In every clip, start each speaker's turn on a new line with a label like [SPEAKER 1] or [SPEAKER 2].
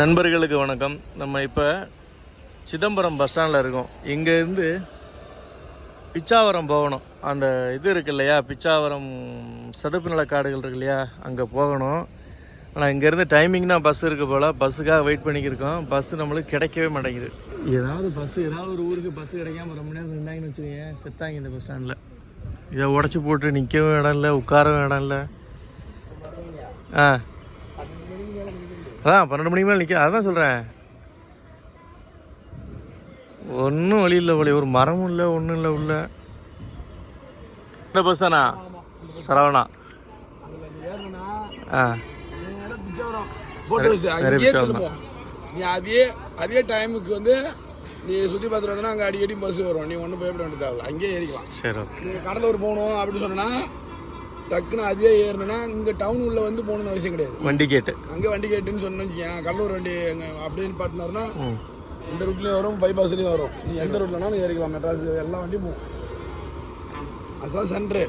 [SPEAKER 1] நண்பர்களுக்கு வணக்கம். நம்ம இப்போ சிதம்பரம் பஸ் ஸ்டாண்டில் இருக்கோம். இங்கேருந்து பிச்சாவரம் போகணும். அந்த இது இருக்கு இல்லையா? பிச்சாவரம் சதுப்பு நில காடுகள் இருக்கு இல்லையா? அங்கே போகணும். ஆனால் இங்கேருந்து டைமிங் தான் பஸ் இருக்குது போல். பஸ்ஸுக்காக வெயிட் பண்ணிக்கிருக்கோம். பஸ் நம்மளுக்கு கிடைக்கவே மாட்டேங்குது. ஏதாவது பஸ் ஏதாவது ஒரு ஊருக்கு பஸ் கிடைக்காம ரொம்ப நேரம் நின்னாங்கன்னு வச்சுக்கோங்க செத்தாங்க இந்த பஸ் ஸ்டாண்டில் இதை உடச்சி போட்டு நிற்கவும் இடம் இல்லை உட்காரவும் இடம் இல்லை. ஆ. அதான் பன்னெண்டு மணிக்கு மேலே நிற்க அதான் சொல்கிறேன் ஒன்றும் வழி இல்லை வழி ஒரு மரமும் இல்லை ஒன்றும் இல்லை உள்ள. இந்த பஸ் தானா? சரவணா. ஆ.
[SPEAKER 2] நீ அதே அதே டைமுக்கு வந்து நீ சுற்றி பார்த்துட்டு வந்தனா அங்கே அடிக்கடி பஸ் வரும். நீ ஒன்றும் பயப்பட வேண்டிய தேவையில்ல. அங்கேயே ஏறிக்கலாம்.
[SPEAKER 1] சரி
[SPEAKER 2] கடலூர் போகணும் அப்படின்னு சொன்னா டக்குன்னு அதே ஏறணும்னா இங்கே டவுன் உள்ள வந்து போகணும்னு அவசியம் கிடையாது.
[SPEAKER 1] வண்டி கேட்டு.
[SPEAKER 2] அங்கே வண்டி கேட்டுன்னு சொன்னோன்னு கடலூர் வண்டி அப்படின்னு பார்த்தினாருன்னா இந்த ரூட்லேயும் வரும் பைபாஸ்லேயும் வரும். நீ எந்த ரூட்லனாலும் ஏறிக்கலாம். மெட்ராஸ் எல்லா வண்டியும் போகும். அதுதான் சென்ட்ரு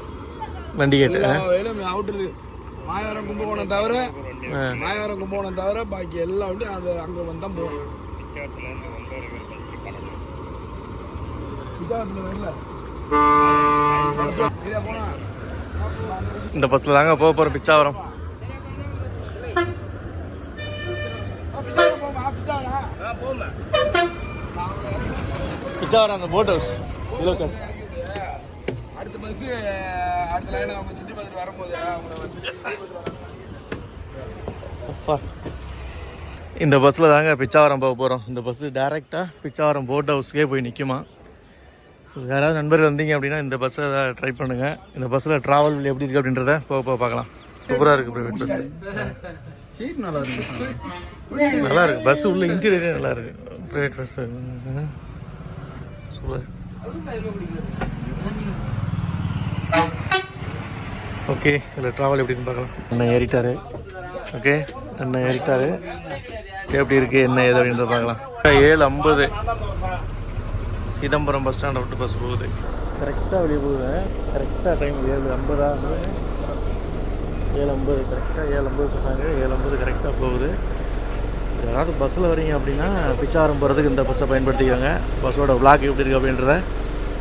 [SPEAKER 1] வண்டி கேட்டு
[SPEAKER 2] வேலையும் அவுட்ரு மாயவரம் கும்பகோணம் தவிர மாயவரம் கும்பகோணம் தவிர பாக்கி எல்லா வண்டியும் அது அங்கே வந்து தான் போகும். பிச்சாவரத்துல வரல. போனா?
[SPEAKER 1] இந்த பஸ்ஸில் தாங்க போக போகிறோம் பிச்சாவரம்.
[SPEAKER 2] பிச்சாவரம்
[SPEAKER 1] அந்த போட் ஹவுஸ் இலோக்கல்
[SPEAKER 2] அடுத்த பஸ் அடுத்த லைன் அவங்க சுற்றி பார்த்துட்டு வரும்போது அவங்கள வந்து
[SPEAKER 1] அப்பா. இந்த பஸ்ஸில் தாங்க பிச்சாவரம் போக போகிறோம் இந்த பஸ்ஸு டேரெக்டாக பிச்சாவரம் போட் ஹவுஸ்க்கே போய் நிற்குமா யாராவது நண்பர்கள் வந்தீங்க அப்படின்னா இந்த பஸ்ஸை ட்ரை பண்ணுங்கள் இந்த பஸ்ஸில் ட்ராவல் எப்படி இருக்குது அப்படின்றத போக போக பார்க்கலாம். சூப்பராக இருக்குது ப்ரைவேட் பஸ்ஸு
[SPEAKER 2] சீட் நல்லா இருக்கு.
[SPEAKER 1] நல்லா இருக்குது பஸ் உள்ள இன்டீரியரே நல்லா இருக்குது ப்ரைவேட் பஸ்ஸு சூப்பர் ஓகே இதில் ட்ராவல் எப்படின்னு பார்க்கலாம். அண்ணன் ஏறிட்டாரு. ஓகே அண்ணன் ஏறிட்டாரு. எப்படி இருக்குது என்ன ஏது அப்படின்றத பார்க்கலாம். ஏழு ஐம்பது. சிதம்பரம் பஸ் ஸ்டாண்டை விட்டு பஸ் போகுது. கரெக்டாக வெளியே போகுது. கரெக்டாக டைம் ஏழு ஐம்பதா ஏழு ஐம்பது கரெக்டாக ஏழு ஐம்பது சொன்னாங்க. ஏழு ஐம்பது கரெக்டாக போகுது. யாராவது பஸ்ஸில் வரீங்க அப்படின்னா பிச்சாவரம் போகிறதுக்கு இந்த பஸ்ஸை பயன்படுத்திக்கிறாங்க பஸ்ஸோட விளாக் எப்படி இருக்குது அப்படின்றத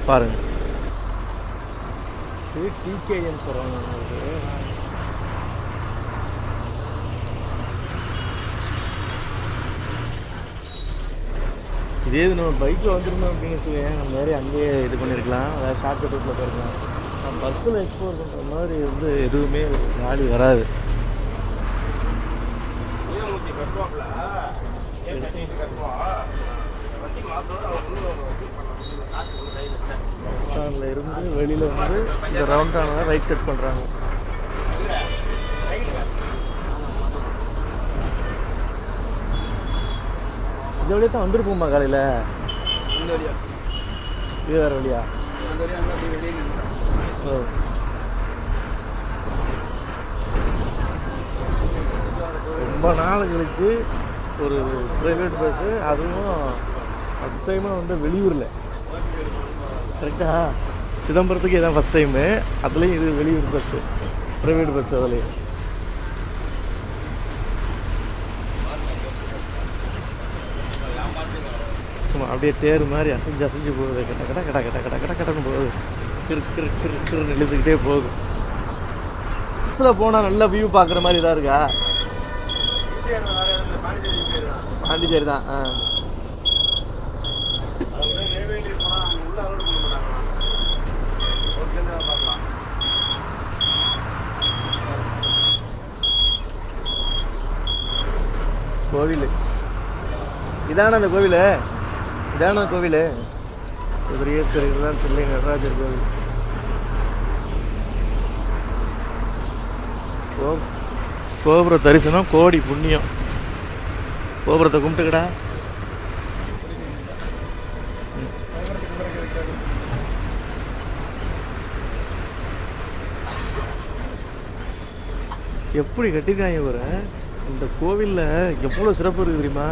[SPEAKER 1] பாருங்கள் இது டிகேஎம் சொல்கிறாங்க இதே இது நம்ம பைக்கில் வந்துருந்தோம் அப்படின்னு வச்சுக்கோங்க நம்ம மாதிரி அங்கேயே இது பண்ணியிருக்கலாம் அதாவது ஷார்ட் கட் ரூட்டில் போயிருக்கலாம். நம்ம பஸ்ஸில் எக்ஸ்ப்ளோர் பண்ணுற மாதிரி வந்து எதுவுமே காலி வராது. பஸ் ஸ்டாண்டில் இருந்து வெளியில் வந்து இந்த ரவுண்டான ரைட் கட் பண்ணுறாங்க இந்த வழியாக தான் வந்திருப்போம்மா காலையில்?
[SPEAKER 2] இந்த வழியா.
[SPEAKER 1] இது வேறு வழியா. ஓ. ரொம்ப நாள் கழிச்சு ஒரு ப்ரைவேட் பஸ்ஸு அதுவும் ஃபஸ்ட் டைமாக வந்து வெளியூரில். கரெக்டாக சிதம்பரத்துக்கு இதான் ஃபஸ்ட் டைமு அதுலேயும் இது வெளியூர் பஸ்ஸு ப்ரைவேட் பஸ் அதுலேயும். சும்மா அப்படியே தேர் மாதிரி அசைஞ்சு அசைஞ்சு போகுது. கட்ட கட்ட கட்ட கட்ட கட்ட கட்ட கட்டன்னு போகுது. கிரு கிரு கிரு கிருன்னு இழுத்துக்கிட்டே போகுது. பஸ்ஸில் போனால் நல்ல வியூ பார்க்குற மாதிரி இதாக இருக்கா? பாண்டிச்சேரி தான். ஆ. கோவில். இதான அந்த கோவில்? இதான கோவில்? பெரிய திருதான் தில்லை நடராஜர் கோவில். கோ கோபுர தரிசனம் கோடி புண்ணியம். கோபுரத்தை கும்பிட்டுக்கடா. எப்படி கட்டிருக்காங்க இவரை? இந்த கோவிலில் எவ்வளோ சிறப்பு இருக்குது தெரியுமா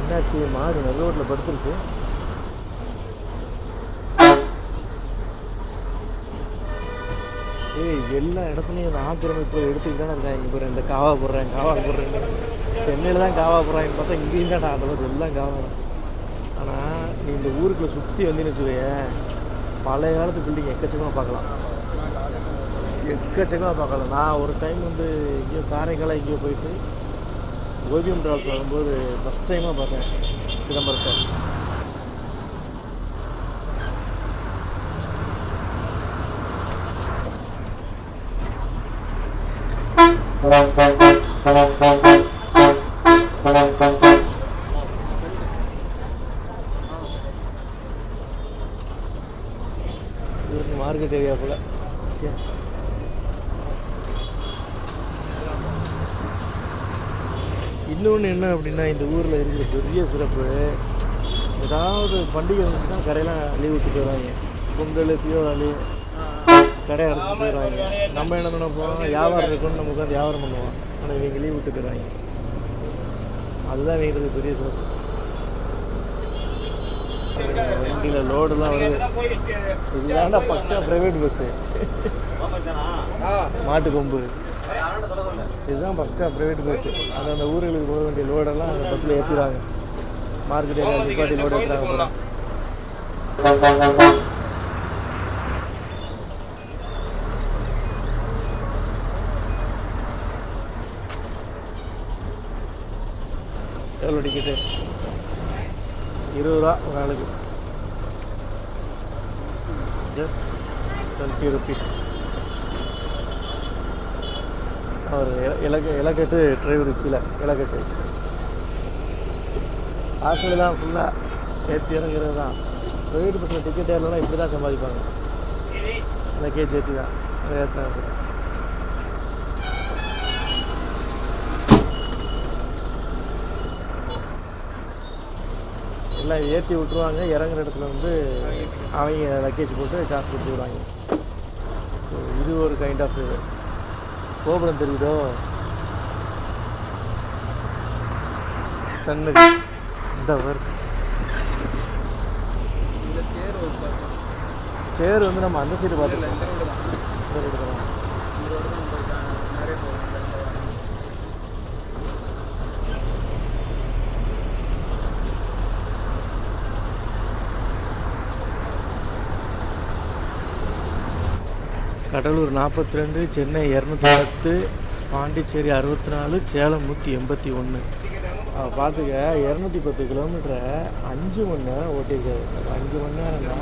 [SPEAKER 1] என்னாச்சு சரி மாடு ரோட்டில் படுத்துருச்சு. ஏய் எல்லா இடத்துலையும் இந்த ஆக்கிரமிப்பு எடுத்துக்கிட்டு தானே இருக்காங்க. இங்கே போகிறேன் இந்த காவா போடுறேன் காவா போடுறேன் சென்னையில் தான் காவா போடுறாங்கன்னு பார்த்தா இங்கேயும் தான் அந்த எல்லாம் காவா ஆனால் நீ இந்த ஊருக்குள்ளே சுற்றி வந்தீங்கன்னு வச்சுக்கோயேன் பழைய காலத்து பில்டிங் எக்கச்சக்கமாக பார்க்கலாம். எக்கச்சக்கமாக பார்க்கலாம். நான் ஒரு டைம் வந்து எங்கேயோ காரைக்கால எங்கேயோ போயிட்டு ஓவியம் டிராவல்ஸ் வரும்போது ஃபஸ்ட் டைமாக பார்த்தேன். சிதம்பரத்தை இது மார்க்கெட் ஏரியா போல் ஓகே இன்னொன்று என்ன அப்படின்னா இந்த ஊரில் இருக்கிற பெரிய சிறப்பு ஏதாவது பண்டிகை வந்துச்சுன்னா கடையெல்லாம் லீவ் விட்டு போயிடுவாங்க பொங்கல் தீபாவளி கடை அடைச்சி போயிடுவாங்க நம்ம என்ன நினைப்போம்? வியாபாரம் இருக்குன்னு நம்ம உட்காந்து வியாபாரம் பண்ணுவோம். ஆனால் இவங்க லீவ் விட்டு போயிடுவாங்க அதுதான் எங்களுக்கு பெரிய சிறப்பு. வண்டியில் லோடுலாம் வருது. இதுதான்டா பக்கா ப்ரைவேட் பஸ்ஸு மாட்டு கொம்பு. இதுதான் பக்கா ப்ரைவேட் பஸ்ஸு அது அந்த ஊர்களுக்கு போக வேண்டிய லோடெல்லாம் அந்த பஸ்ஸில் ஏற்றிடுறாங்க மார்க்கெட் ஏரியா நிப்பாட்டி லோடு ஏற்றுறாங்க போல. எவ்வளோ டிக்கெட்டு இருபது ரூபா ஒரு ஆளுக்கு. ஜஸ்ட் டுவெண்ட்டி ருபீஸ் அவர் இல- இலக்கு இலக்கட்டு டிரைவர் கீழே இலக்கட்டு. ஹாஸ்டல் தான் ஃபுல்லாக ஏற்றி இறங்குறது தான். ப்ரைவேட் பஸ்ஸில் டிக்கெட் ஏறலாம் இப்படி தான் சம்பாதிப்பாங்க. இந்த கேஜ் ஏற்றி தான். ஏற்றினாங்க எல்லாம் ஏற்றி விட்ருவாங்க இறங்குற இடத்துல வந்து அவங்க லக்கேஜ் போட்டு காசு கொடுத்து விடுவாங்க. ஸோ இது ஒரு கைண்ட் ஆஃப் இது. கோபுரம் தெரியுதோ? சன்னதி இந்த பேர். வந்து நம்ம அந்த சைடு பார்த்துக்கலாம். கடலூர் நாற்பத்தி ரெண்டு சென்னை இரநூத்தி பத்து பாண்டிச்சேரி அறுபத்தி நாலு சேலம் நூற்றி எண்பத்தி ஒன்று பார்த்துக்க இரநூத்தி பத்து கிலோமீட்டரை அஞ்சு மணி நேரம் ஓட்டியிருக்காரு. அஞ்சு மணி நேரம்னா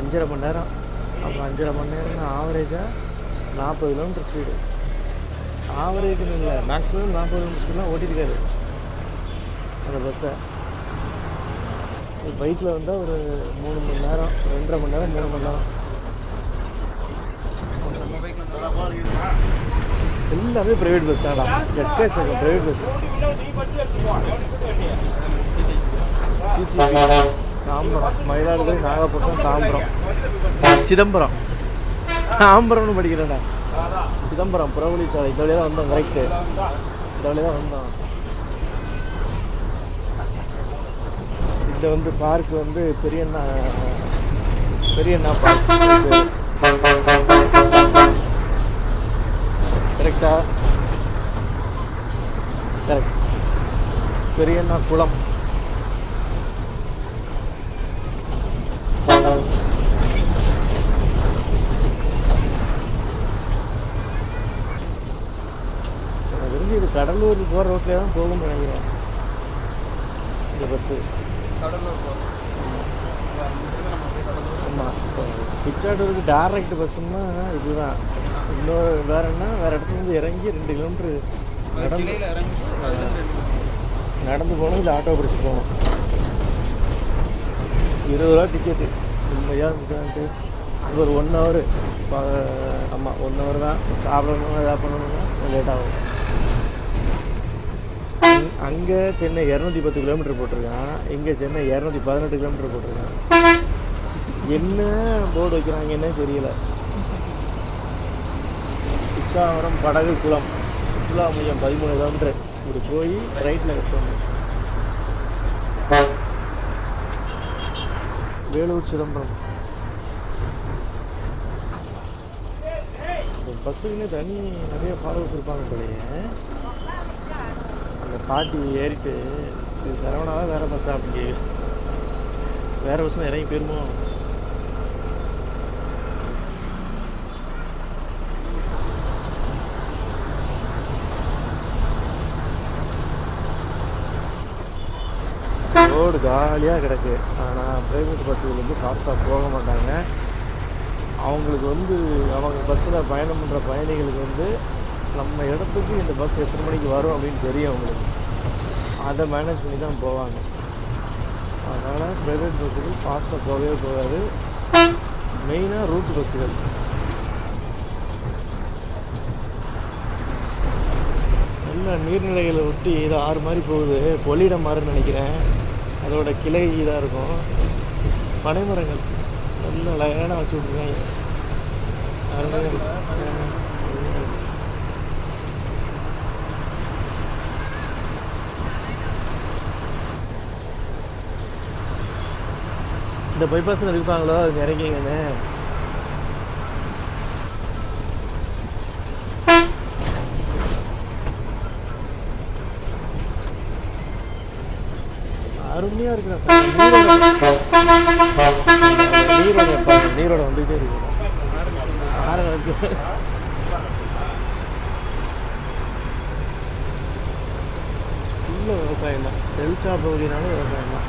[SPEAKER 1] அஞ்சரை மணி நேரம். அப்போ அஞ்சரை மணி நேரம்னா ஆவரேஜாக நாற்பது கிலோமீட்டர் ஸ்பீடு ஆவரேஜ்னு இல்லை மேக்ஸிமம் நாற்பது கிலோமீட்டர் ஸ்பீடெலாம் ஓட்டியிருக்காரு. அந்த பஸ்ஸை பைக்கில் வந்தால் ஒரு மூணு மணி நேரம் ரெண்டரை மணி நேரம் மூணு மணி நேரம். எல்லாமே ப்ரைவேட் பஸ் தான்டா. எக்கச்சக்கம் private bus CD Tambaram Mayiladuthurai Nagapattinam Tambaram. Chidambaram. தாம்பரம்னு படிக்கிறேன்டா. சிதம்பரம் புறவழி சாலை. இந்த வழியாக தான் வந்தோம் கரெக்டு இந்த வழியாக தான் வந்தோம். இந்த வந்து பார்க் வந்து பெரியண்ணா பெரியண்ணா பார்க் கரெக்டா. கரெக்ட் பெரியண்ணா குளம். தெரிஞ்சு இது கடலூர் போகிற ரோட்லேயே தான் போகும்னு நினைக்கிறேன். இந்த பஸ்ஸு ஆமாம் பிச்சாடூருக்கு டேரக்ட் பஸ்ஸுன்னா இதுதான். இன்னொரு வேற என்ன? வேறு இடத்துல இருந்து இறங்கி ரெண்டு கிலோமீட்ரு நடந்து நடந்து போகணும் இல்லை ஆட்டோ பிடிச்சி போகணும் இருபது ரூபா டிக்கெட்டு உண்மையாக இருந்துட்டு ஒரு ஒன் ஹவர் ஆமாம் ஒன் ஹவர் தான். சாப்பிடணும் எதாவது பண்ணணும்னா லேட் ஆகும். அங்கே சென்னை இரநூத்தி பத்து கிலோமீட்டர் போட்டிருக்கான். இங்கே சென்னை இரநூத்தி பதினெட்டு கிலோமீட்டர் போட்டிருக்கான். என்ன போர்டு வைக்கிறாங்கன்னே தெரியல. பிச்சாவரம் படகு குளம் சுற்றுலா மையம் பதிமூணு கிலோமீட்டர். இப்படி போய் ரைட்டில் இருக்கணும் வேலூர் சிதம்பரம். பஸ்ஸுக்குன்னு தனி நிறைய ஃபாலோவர்ஸ் இருப்பாங்க போலயே. அந்த பாட்டி ஏறிட்டு இது சரவணாவா வேறு பஸ்ஸா அப்படி வேறு பஸ்ஸில் இறங்கி போயிருமோ? ரோடு காலியாக கிடக்கு. ஆனால் ப்ரைவேட் பஸ்ஸுகள் வந்து ஃபாஸ்ட்டாக போக மாட்டாங்க. அவங்களுக்கு வந்து அவங்க பஸ்ஸில் பயணம் பண்ணுற பயணிகளுக்கு வந்து நம்ம இடத்துக்கு இந்த பஸ் எத்தனை மணிக்கு வரும் அப்படின்னு தெரியும் அவங்களுக்கு. அதை மேனேஜ் பண்ணி தான் போவாங்க. அதனால் ப்ரைவேட் பஸ்ஸுகள் ஃபாஸ்ட்டாக போகவே போகாது. மெயினாக ரூட் பஸ்ஸுகள் நல்ல நீர்நிலைகளை ஒட்டி இது ஆறு மாதிரி போகுது. கொள்ளிடம் மாறுன்னு நினைக்கிறேன். அதோட கிளை இதாக இருக்கும். பனைமரங்கள் நல்ல அழகான வச்சு விட்ருக்காங்க அருமையா இந்த பைபாஸில் இருப்பாங்களோ அது இறங்கிங்கண்ணே அருமையாக இருக்கிற நீரோட நீரோட வந்துகிட்டே இருக்கு ஆறு இருக்கு ஃபுல்லாக விவசாயம் தான். டெல்டா பகுதினால விவசாயம் தான்.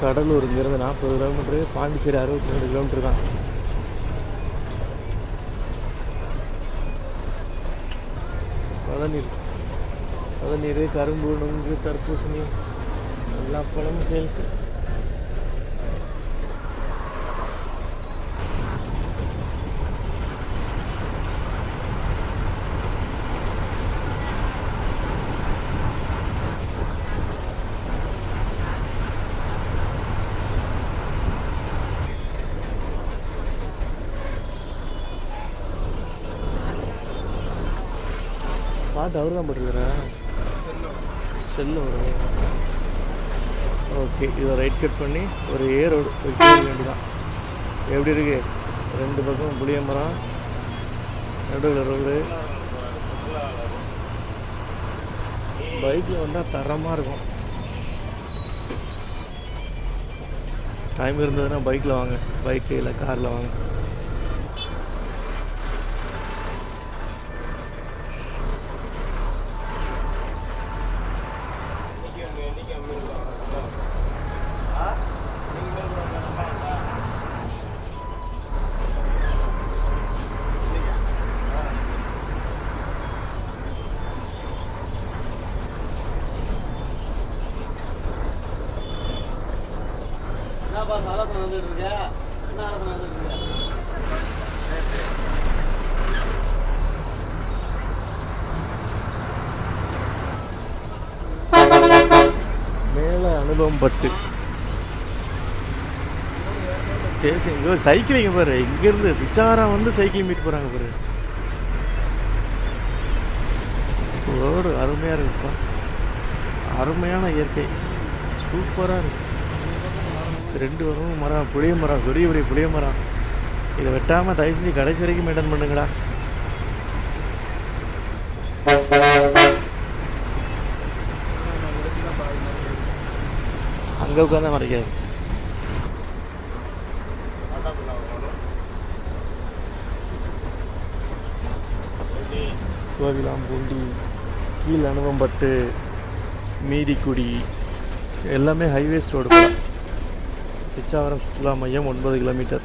[SPEAKER 1] கடலூருங்கிறது நாற்பது கிலோமீட்டரு பாண்டிச்சேரி அறுபத்தி ரெண்டு கிலோமீட்டர் தான். சதநீர். சதநீர் கரும்பு நுங்கு தர்பூசணி எல்லா பழமும் சேல்ஸு. பாட்டு அவர் தான் போட்டுருக்கிறேன் செல்லு வரும் ஓகே இதை ரைட் கட் பண்ணி ஒரு ஏர் போய் வேண்டியதான் எப்படி இருக்கு? ரெண்டு பக்கம் புளிய மரம். நடுவில் ரோடு பைக்கில் வந்தால் தரமாக இருக்கும். டைம் இருந்ததுன்னா பைக்கில் வாங்க. பைக்கு இல்லை காரில் வாங்க
[SPEAKER 3] என்னப்பா சாலத்தில் வந்துட்டு இருக்க என்ன ஆலோசனை வந்துட்டு இருக்க
[SPEAKER 1] மேலே அனுபவம் பட்டு பேசி இங்கே ஒரு சைக்கிளிங்க பாரு இங்கேருந்து பிச்சாரம் வந்து சைக்கிள் மீட் போகிறாங்க பாரு. ரோடு அருமையாக இருக்குப்பா. அருமையான இயற்கை. சூப்பராக இருக்கு. ரெண்டு வரும் மரம் புளிய மரம் பெரிய பெரிய புளிய மரம். இதை வெட்டாமல் தயவு செஞ்சு கடைசி வரைக்கும் மெயின்டைன் பண்ணுங்கடா. அங்கே உட்காந்து மறைக்காது. கோவிலாம்பூண்டி கீழ் அனுபம்பட்டு மீதிக்குடி எல்லாமே ஹைவேஸ் ரோடு பிச்சாவரம் சுற்றுலா மையம் ஒன்பது கிலோமீட்டர்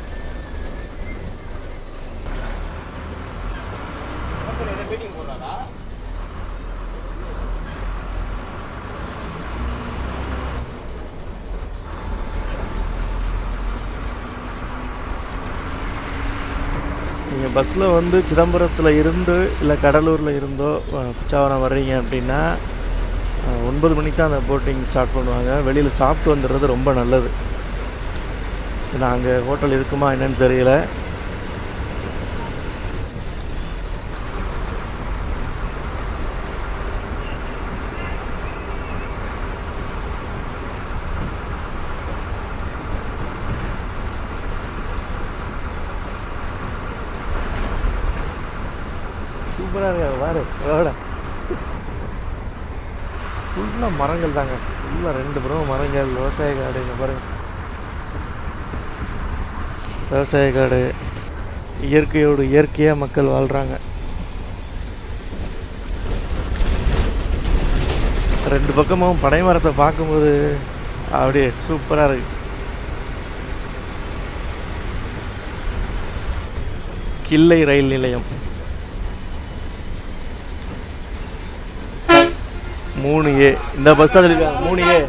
[SPEAKER 1] நீங்கள் பஸ்ஸில் வந்து சிதம்பரத்தில் இருந்து இல்லை கடலூரில் இருந்தோ பிச்சாவரம் வர்றீங்க அப்படின்னா ஒன்பது மணிக்கு தான் அந்த போட்டிங் ஸ்டார்ட் பண்ணுவாங்க. வெளியில் சாப்பிட்டு வந்துடுறது ரொம்ப நல்லது. நாங்கள் அங்கே ஹோட்டல் இருக்குமா என்னன்னு தெரியல சூப்பராக இருக்காது பாரு ரோட ஃபுல்லாக மரங்கள் தாங்க. ஃபுல்லாக ரெண்டு புறம் மரங்கள் விவசாய காடு இங்கே பாருங்க. விவசாய காடு. இயற்கையோடு இயற்கையாக மக்கள் வாழ்கிறாங்க ரெண்டு பக்கமும் பனை மரத்தை பார்க்கும்போது அப்படியே சூப்பராக இருக்கு. கிள்ளை ரயில் நிலையம். மூணு ஏ. இந்த பஸ் தான் சொல்லியிருக்காங்க மூணு ஏ.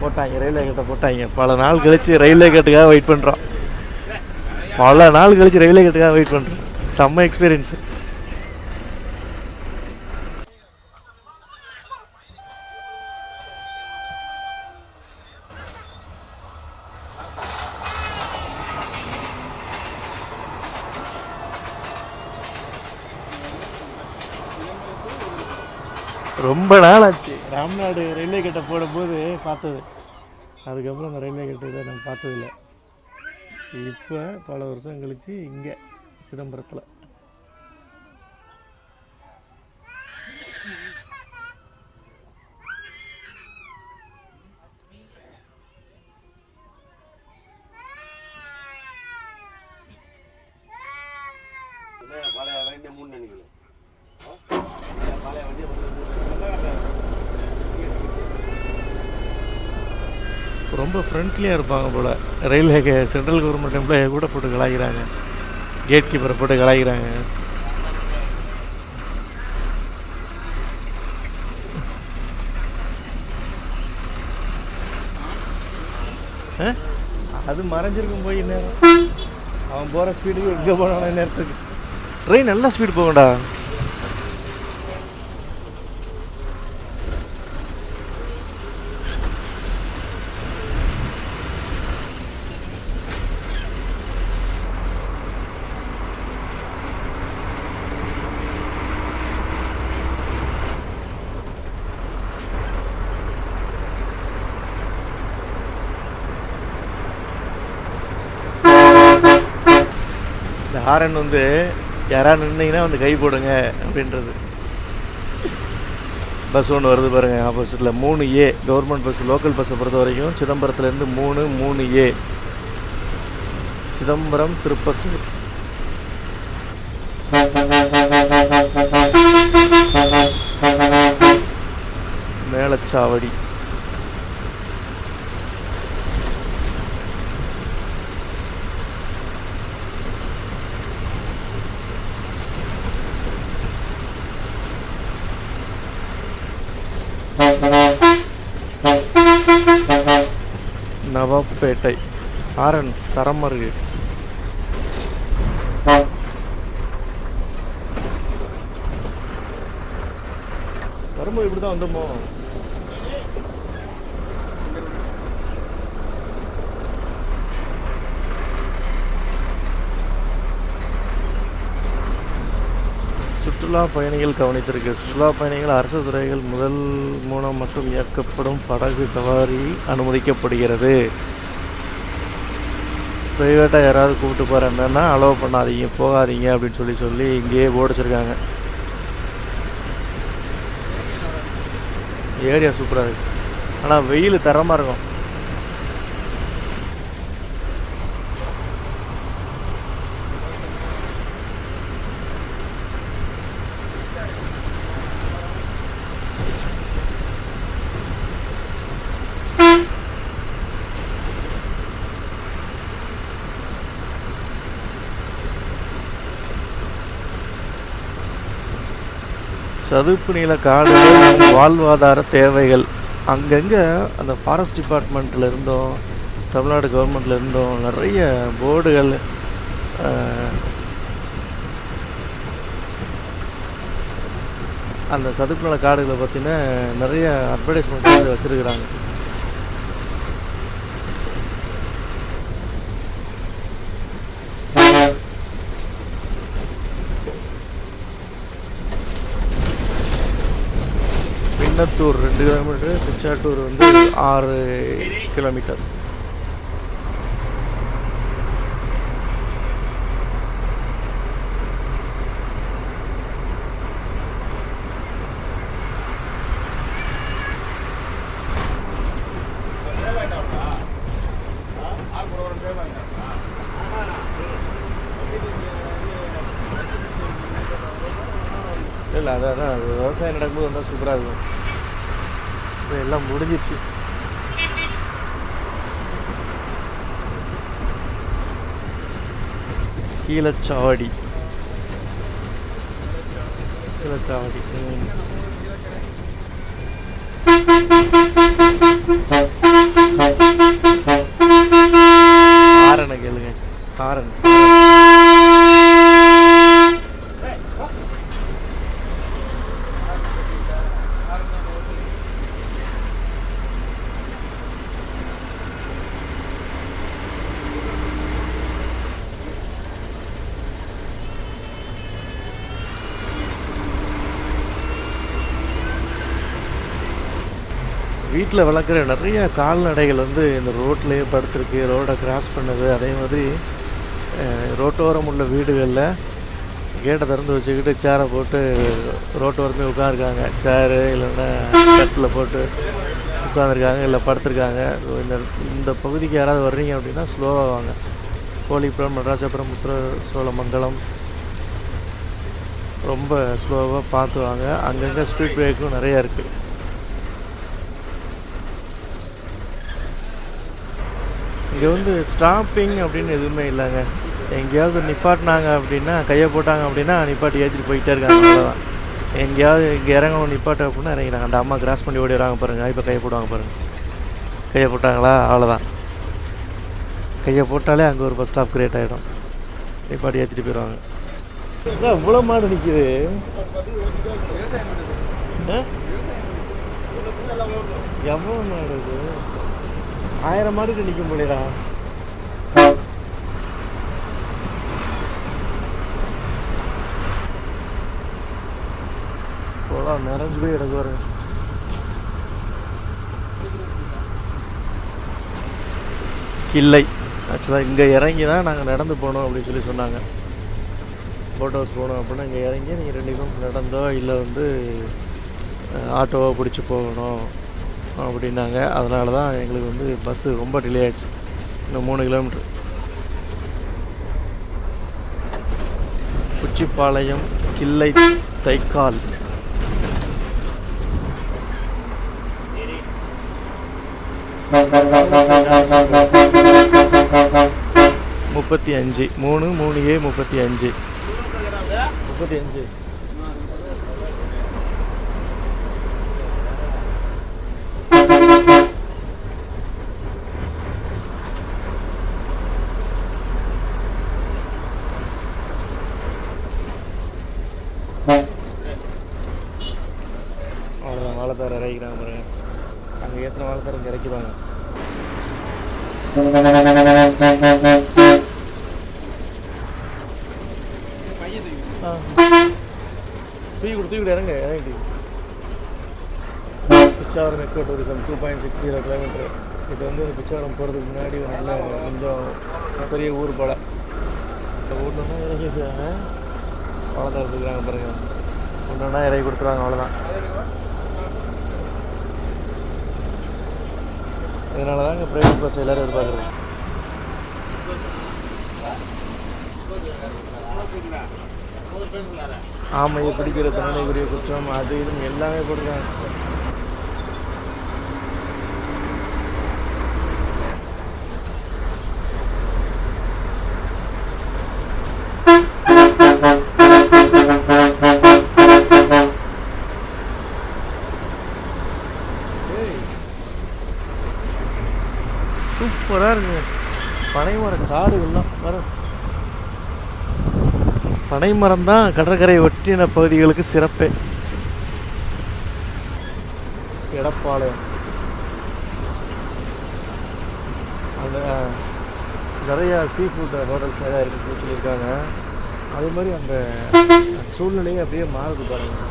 [SPEAKER 1] போட்டாங்க ரயில்வே கேட்டை போட்டாங்க. பல நாள் கழிச்சு ரயில்வே கேட்டுக்காக வெயிட் பண்ணுறோம் பல நாள் கழிச்சு ரயில்வே கேட்டுக்காக வெயிட் பண்ணுறோம் செம்ம எக்ஸ்பீரியன்ஸு ரொம்ப நாள் ஆச்சு ராம்நாடு ரயில்வே கேட்டை போடும்போது பார்த்தது. அதுக்கப்புறம் அந்த ரயில்வே கேட்டை இதை நான் பார்த்ததில்ல. இப்போ பல வருஷம் கழிச்சு இங்கே சிதம்பரத்தில். ரொம்ப ஃப்ரெண்ட்லியாக இருப்பாங்க போல். ரயில்வே சென்ட்ரல் கவர்மெண்ட் எம்ப்ளாயை கூட போட்டு கலாய்க்கிறாங்க. கேட் கீப்பரை போட்டு கலாய்க்கிறாங்க. அது மறைஞ்சிருக்கும் போய் நேரம் அவன் போகிற ஸ்பீடுக்கு எங்கே போனாலும் நேரத்துக்கு ட்ரெயின் நல்லா ஸ்பீடு போகும்டா இந்த ஹாரன் வந்து யாராவது நின்னீங்கன்னா வந்து கை போடுங்க அப்படின்றது. பஸ் ஒன்று வருது பாருங்க ஆப்போசிட்டில் மூணு ஏ. கவர்மெண்ட் பஸ் லோக்கல் பஸ்ஸை பொறுத்த வரைக்கும் சிதம்பரத்துலேருந்து மூணு மூணு ஏ. சிதம்பரம் திருப்பத்தூர். மேலச்சாவடி. நவாப்பேட்டை ஆரன் தரமருகு. வரும்போது இப்படி தான் வந்தோமோ? சுற்றுலா பயணிகள் கவனித்திருக்கு சுற்றுலா பயணிகள் அரசு துறைகள் முதல் மூலம் மட்டும் இயக்கப்படும் படகு சவாரி அனுமதிக்கப்படுகிறது. ப்ரைவேட்டாக யாராவது கூப்பிட்டு போகிறேன்னா அலோவ் பண்ணாதீங்க போகாதீங்க அப்படின்னு சொல்லி சொல்லி இங்கேயே ஓடிச்சிருக்காங்க. ஏரியா சூப்பராக இருக்குது ஆனால் வெயில் தரமாக இருக்கும். சதுப்பு நில காடுகள் வாழ்வாதார தேவைகள். அங்கங்கே அந்த ஃபாரஸ்ட் டிபார்ட்மெண்ட்டில் இருந்தும் தமிழ்நாடு கவர்மெண்ட்டில் இருந்தும் நிறைய போர்டுகள் அந்த சதுப்பு நில காடுகளை பற்றின நிறைய அட்வர்டைஸ்மெண்ட் வச்சுருக்குறாங்க. கோயம்புத்தூர் ரெண்டு கிலோமீட்டர் திருச்சாட்டூர் வந்து ஆறு கிலோமீட்டர். இல்லை அதான் அதான். விவசாயம் நடக்கும்போது வந்தால் சூப்பராக இருக்கும். எல்லாம் முடிஞ்சிருச்சு கீழச்சாவடி. கீழச்சாவடி ம். ஆரனை கேளுங்க ஆரன் வீட்டில் வளர்க்குற நிறைய கால்நடைகள் வந்து இந்த ரோட்லேயே படுத்துருக்கு ரோடை கிராஸ் பண்ணுது. அதே மாதிரி ரோட்டோரம் உள்ள வீடுகளில் கேட்டை திறந்து வச்சுக்கிட்டு சேரை போட்டு ரோட்டோரமே உட்காந்துருக்காங்க சேரு இல்லைன்னா கட்டில் போட்டு உட்காந்துருக்காங்க இல்லை படுத்துருக்காங்க. இந்த இந்த பகுதிக்கு யாராவது வர்றீங்க அப்படின்னா ஸ்லோவாக வாங்க. கோழிப்புறம் நடராஜபுரம் முத்திர சோழமங்கலம் ரொம்ப ஸ்லோவாக பார்த்து வாங்க. அங்கங்கே ஸ்பீட் பிரேக்கும் நிறையா இருக்குது இங்கே வந்து ஸ்டாப்பிங் அப்படின்னு எதுவுமே இல்லைங்க. எங்கேயாவது நிப்பாட்டினாங்க அப்படின்னா கையை போட்டாங்க அப்படின்னா நிப்பாட்டி ஏற்றிட்டு போயிட்டே இருக்காங்க. அவ்வளோதான் எங்கேயாவது இங்கே இறங்கணும் நிப்பாட்டு அப்படின்னா இறங்கிறாங்க அந்த அம்மா கிராஸ் பண்ணி ஓடி வராங்க பாருங்கள் இப்போ கையை போடுவாங்க பாருங்கள் கையை போட்டாங்களா? அவ்வளோதான் கையை போட்டாலே அங்கே ஒரு பஸ் ஸ்டாப் கிரியேட் ஆகிடும் நிப்பாட்டி ஏற்றிட்டு போயிடுவாங்க. இவ்வளோ மாடு நிற்கிது எவ்வளோ மாடு இது? ஆயிரம் மாடுக்கு நிற்க முடியலா போலாம் நிறைஞ்சு போய் எனக்கு வரேன் இல்லை. ஆக்சுவலாக இங்கே இறங்கி தான் நாங்கள் நடந்து போகணும் அப்படின்னு சொல்லி சொன்னாங்க. போட் ஹவுஸ் போகணும் அப்படின்னா இங்கே இறங்கி நீங்கள் ரெண்டு கிலோமீட்டர் நடந்தோ இல்லை வந்து ஆட்டோவை பிடிச்சி போகணும். அப்படின்னாங்க. அதனால தான் எங்களுக்கு வந்து பஸ்ஸு ரொம்ப டிலே ஆயிடுச்சு. இன்னும் மூணு கிலோமீட்ரு குச்சிப்பாளையம் கிள்ளை தைக்கால். முப்பத்தி அஞ்சு. மூணு மூணு ஏ முப்பத்தி அஞ்சு. முப்பத்தி அஞ்சு அவ்வளோதான் வாழைத்தார் இறக்கிறாங்க பாருங்க அங்கே ஏற்றின வாழைத்தார் இங்கே இறக்கிடுவாங்க ஆ தூக்கி கொடு தூக்கி இறங்க இறங்கிட்டு Pichavaram eco tourism two point six zero kilometre இது வந்து இந்த பிச்சாவரம் போகிறதுக்கு முன்னாடி நல்ல கொஞ்சம் பெரிய ஊர் போல இந்த ஊர்லன்னா இறங்கி அவ்வளோதான் எடுத்துக்கிறாங்க பாருங்க ஒன்று இறங்கி கொடுத்துருவாங்க அவ்வளோதான் இதனால தான் இங்கே ப்ரைவேட் பஸ் எல்லோரும் எதிர்பார்க்குறது. ஆமையை பிடிக்கிற தண்டனைக்குரிய குற்றம் அது இதுன்னு எல்லாமே போட்டுருக்காங்க சூப்பராக இருக்குங்க பனைமர காடுகள்லாம் வர பனைமரம் தான் கடற்கரை ஒட்டின பகுதிகளுக்கு சிறப்பே. எடப்பாளையம். அந்த நிறையா சீ ஃபுட் ஹோட்டல்ஸ் நிறையா இருக்குன்னு சொல்லியிருக்காங்க. அதே மாதிரி அந்த சூழ்நிலையே அப்படியே மாறுது பாருங்கள்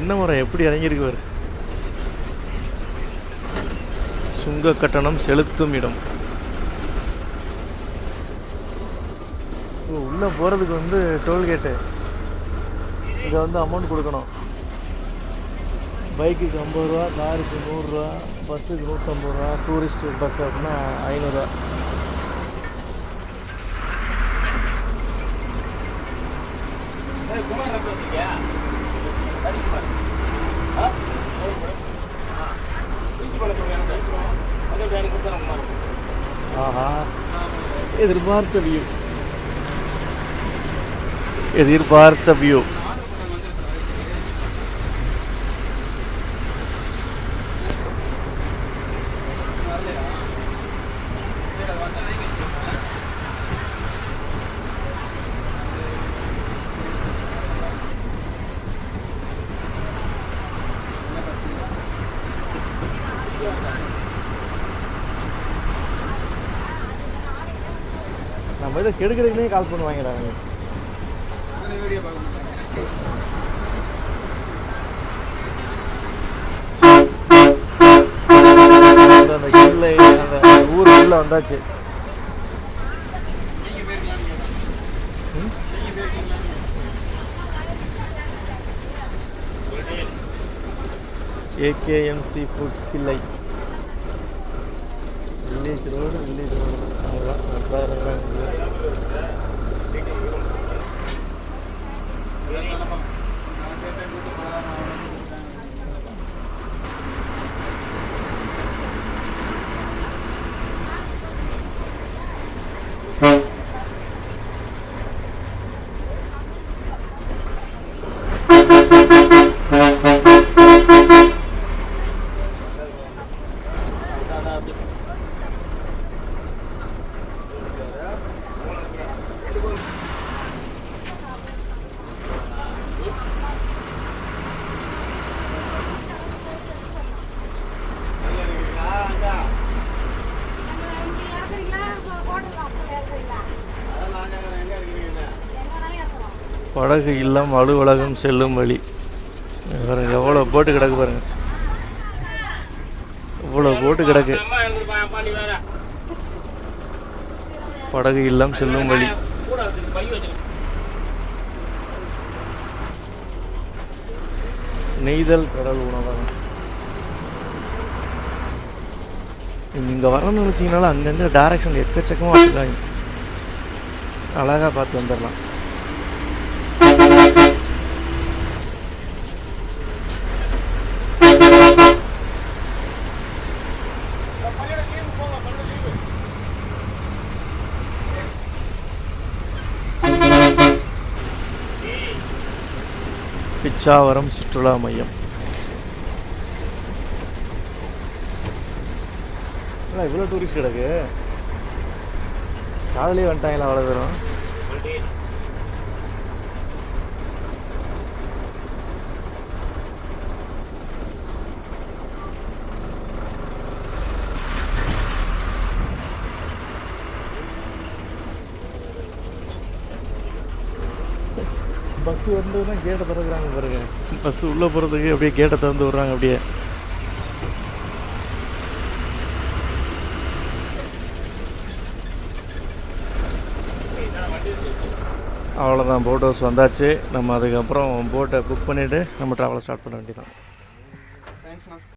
[SPEAKER 1] தென்னை மரம் எப்படி இறங்கியிருக்கு பாரு சுங்க கட்டணம் செலுத்தும் இடம். உள்ளே போகிறதுக்கு வந்து டோல்கேட்டு இதை வந்து அமௌண்ட் கொடுக்கணும். பைக்குக்கு ஐம்பது ரூபா காருக்கு நூறுரூவா பஸ்ஸுக்கு நூற்றம்பது ரூபா டூரிஸ்ட் பஸ் அப்படின்னா ஐநூறுரூவா ஆஹா எதிர்பார்த்த வியூ எதிர்பார்த்த வியூ எடுக்கிறதுக்குமே கால் பண்ணுவாங்கடா அவங்க. அந்த அந்த ஊருக்குள்ளே வந்தாச்சு. ஏகேஎம்சி ஃபுட் கிளை வில்லேஜ் ரோடு வில்லேஜ் ரோடு அவ்வளோதான் 되게 이건 그냥 하나만 படகு இல்லம் அலுவலகம் செல்லும் வழி. பாருங்கள் பாருங்க எவ்வளோ போட்டு கிடக்கு பாருங்க. இவ்வளோ போட்டு கிடக்கு. படகு இல்லம் செல்லும் வழி. நெய்தல் கடல் உணவகம். இங்கே வரணும்னு நினச்சிங்கனாலும் அங்கங்கே டைரக்ஷன் எக்கச்சக்கமாக வச்சுருக்காங்க அழகாக பார்த்து வந்துடலாம். பிச்சாவரம் சுற்றுலா மையம். இவ்வளோ டூரிஸ்ட் கிடக்கு. காதலே வந்துட்டாங்களா அவ்வளோ தூரம்? பஸ் வந்ததுன்னா கேட்டை திறக்கிறாங்க பாருங்க. பஸ் உள்ளே போகிறதுக்கு அப்படியே கேட்டை திறந்து விட்றாங்க அப்படியே. அவ்வளோதான் போட் ஹவுஸ் வந்தாச்சு. நம்ம அதுக்கப்புறம் போட்டை புக் பண்ணிவிட்டு நம்ம ட்ராவலை ஸ்டார்ட் பண்ண வேண்டியதான்